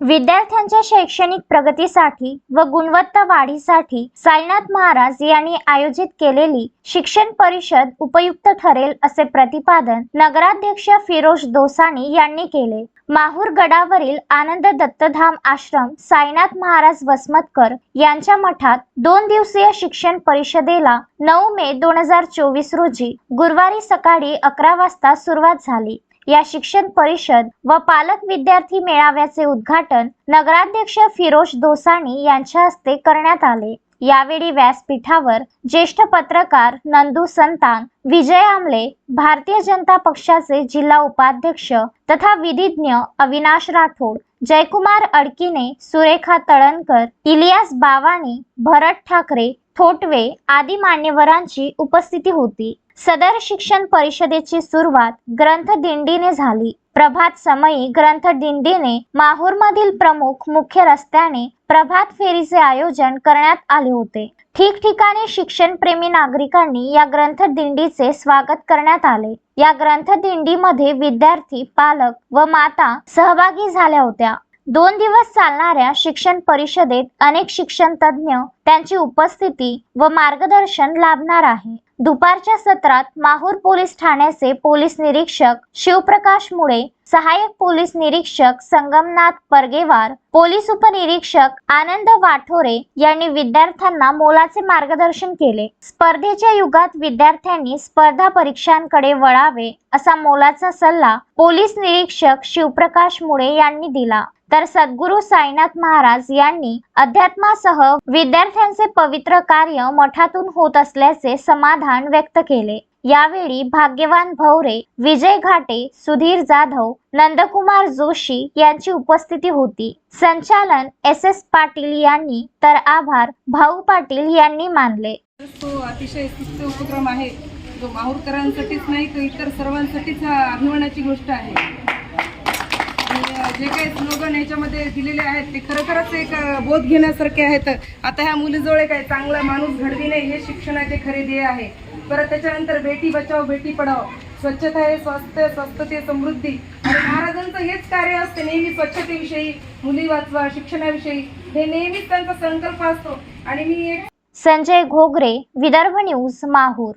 विद्यार्थ्यांच्या शैक्षणिक प्रगतीसाठी व गुणवत्ता वाढीसाठी साईनाथ महाराज यांनी आयोजित केलेली शिक्षण परिषद उपयुक्त ठरेल असे प्रतिपादन नगराध्यक्ष फिरोज दोसानी यांनी केले. माहूर गडावरील आनंद दत्तधाम आश्रम साईनाथ महाराज वसमतकर यांच्या मठात दोन दिवसीय शिक्षण परिषदेला नऊ मे दोन हजार चोवीस रोजी गुरुवारी सकाळी अकरा वाजता सुरुवात झाली. या शिक्षण परिषद व पालक विद्यार्थी मेळाव्याचे उद्घाटन नगराध्यक्ष फिरोज दोसानी यांच्या हस्ते करण्यात आले. यावेळी व्यासपीठावर ज्येष्ठ पत्रकार नंदू संतान विजय आमले भारतीय जनता पक्षाचे जिल्हा उपाध्यक्ष तथा विधिज्ञ अविनाश राठोड जयकुमार अडकिने सुरेखा तळणकर इलियास बावाणी भरत ठाकरे थोटवे आदी मान्यवरांची उपस्थिती होती. सदर शिक्षण परिषदेची सुरुवात ग्रंथ दिंडीने झाली. प्रभात समयी ग्रंथ दिंडीने माहूरमधील प्रमुख मुख्य रस्त्याने प्रभात फेरीचे आयोजन करण्यात आले होते. ठिकठिकाणी शिक्षणप्रेमी नागरिकांनी या ग्रंथ दिंडीचे स्वागत करण्यात आले. या ग्रंथ दिंडीमध्ये विद्यार्थी पालक व माता सहभागी झाल्या होत्या. दोन दिवस चालणाऱ्या शिक्षण परिषदेत अनेक शिक्षण तज्ज्ञ त्यांची उपस्थिती व मार्गदर्शन लाभणार आहे. दुपारच्या सत्रात माहूर पोलीस ठाण्याचे पोलीस निरीक्षक शिवप्रकाश मुळे सहाय्यक पोलीस निरीक्षक संगमनाथ परगेवार पोलीस उपनिरीक्षक आनंद वाठोरे यांनी विद्यार्थ्यांना मोलाचे मार्गदर्शन केले. स्पर्धेच्या युगात विद्यार्थ्यांनी स्पर्धा परीक्षांकडे वळावे असा मोलाचा सल्ला पोलीस निरीक्षक शिवप्रकाश मुळे यांनी दिला. तर सद्गुरू साईनाथ महाराज यांनी अध्यात्मासह विद्यार्थ्यांचे पवित्र कार्य मठातून होत असल्याचे समाधान व्यक्त केले. यावेळी भाग्यवान भवरे विजय घाटे सुधीर जाधव नंदकुमार जोशी यांची उपस्थिती होती. संचालन एस एस पाटील यांनी तर आभार भाऊ पाटील यांनी मानले. तो अतिशय उपक्रम आहे. जो माहूरकरांसाठीच नाही तर इतर सर्वांसाठीच हा अभिमानाची गोष्ट आहे. जे काही स्लोगन याच्यामध्ये दिलेले आहेत. ते खरोखरच एक बोध घेण्यासारखे आहेत. आता ह्या मुलीजवळ काय चांगला माणूस घडविणे हे शिक्षणाचे खरे ध्येय आहे. परत त्याच्यानंतर बेटी बचाव बेटी पढाव स्वच्छता हे स्वास्थ्य स्वस्थते समृद्धी. आणि महाराजांचं हेच कार्य असते नेहमी स्वच्छतेविषयी मुली वाचवा शिक्षणाविषयी. हे नेहमीच त्यांचा संकल्प असतो. आणि मी एक संजय घोगरे विदर्भ न्यूज माहूर.